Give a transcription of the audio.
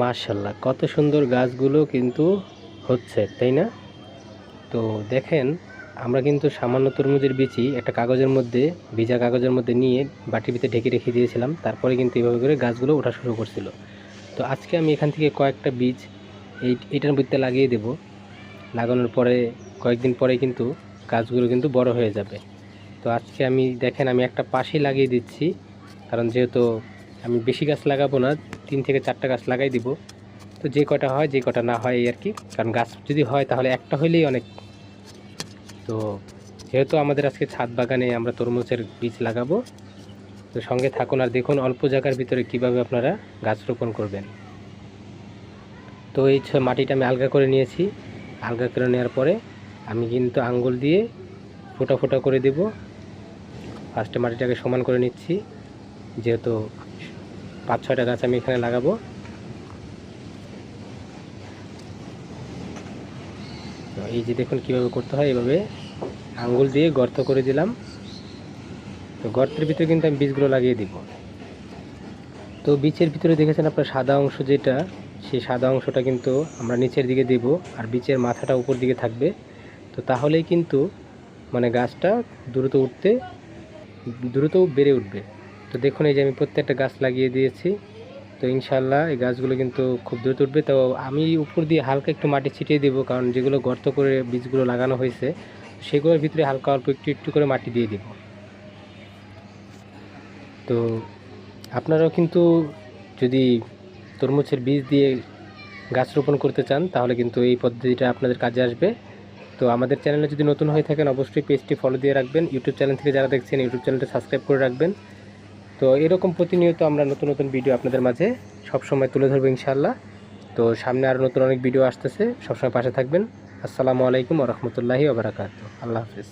মার্শাল্লাহ কত সুন্দর গাছগুলো কিন্তু হচ্ছে, তাই না? তো দেখেন, আমরা কিন্তু সামান্য তরমুজের বিচি একটা কাগজের মধ্যে, ভিজা কাগজের মধ্যে নিয়ে বাটির ভিতরে ঢেকে রেখে দিয়েছিলাম, তারপরে কিন্তু এভাবে করে গাছগুলো ওঠা শুরু করছিল। তো আজকে আমি এখান থেকে কয়েকটা বীজ এই এটার মধ্যে লাগিয়ে দেব। লাগানোর পরে, কয়েকদিন পরে কিন্তু গাছগুলো কিন্তু বড় হয়ে যাবে। তো আজকে আমি, দেখেন, আমি একটা পাশেই লাগিয়ে দিচ্ছি, কারণ যেহেতু আমি বেশি গাছ লাগাবো না তিন থেকে চারটা গাছ লাগাই দিব। তো যে কটা হয়, যে কটা না হয় এই আর কি। কারণ গাছ যদি হয় তাহলে একটা হইলেই অনেক। তো যেহেতু আমাদের আজকে ছাদ বাগানে আমরা তরমুজের বীজ লাগাবো, তো সঙ্গে থাকুন আর দেখুন অল্প জায়গার ভিতরে কীভাবে আপনারা গাছ রোপণ করবেন। তো এই মাটিটা আমি আলগা করে নিয়েছি। আলগা করে নেওয়ার পরে আমি কিন্তু আঙ্গুল দিয়ে ফোটা ফোটা করে দেব। ফার্স্টে মাটিটাকে সমান করে নিচ্ছি। যেহেতু পাঁচ ছয়টা গাছ আমি এখানে লাগাবো। এই যে দেখুন কীভাবে করতে হয়, এভাবে আঙ্গুল দিয়ে গর্ত করে দিলাম। তো গর্তের ভিতরে কিন্তু আমি বীজগুলো লাগিয়ে দিব। তো বীজের ভিতরে দেখেছেন আপনার সাদা অংশ যেটা, সেই সাদা অংশটা কিন্তু আমরা নিচের দিকে দেব, আর বীজের মাথাটা উপর দিকে থাকবে। তো তাহলেই কিন্তু মানে গাছটা দ্রুত উঠতে, দ্রুত বেড়ে উঠবে। তো দেখুন এই যে আমি প্রত্যেকটা গাছ লাগিয়ে দিয়েছি। তো ইনশাল্লাহ এই গাছগুলো কিন্তু খুব দ্রুত উঠবে। তো আমি উপর দিয়ে হালকা একটু মাটি ছিটিয়ে দেবো, কারণ যেগুলো গর্ত করে বীজগুলো লাগানো হয়েছে, সেগুলোর ভিতরে হালকা অল্প একটু একটু করে মাটি দিয়ে দেব। তো আপনারাও কিন্তু যদি তরমুজের বীজ দিয়ে গাছ রোপণ করতে চান, তাহলে কিন্তু এই পদ্ধতিটা আপনাদের কাজে আসবে। তো আমাদের চ্যানেলে যদি নতুন হয়ে থাকেন, অবশ্যই পেজটি ফলো দিয়ে রাখবেন। ইউটিউব চ্যানেল থেকে যারা দেখছেন, ইউটিউব চ্যানেলটা সাবস্ক্রাইব করে রাখবেন। তো এরকম প্রতিনিয়ত আমরা নতুন নতুন ভিডিও আপনাদের মাঝে সবসময় তুলে ধরবো ইনশাল্লাহ তো সামনে আরও নতুন অনেক ভিডিও আসতেছে, সবসময় পাশে থাকবেন। আসসালামু আলাইকুম রহমতুল্লাহি ওবরাকাত আল্লাহ হাফিজ।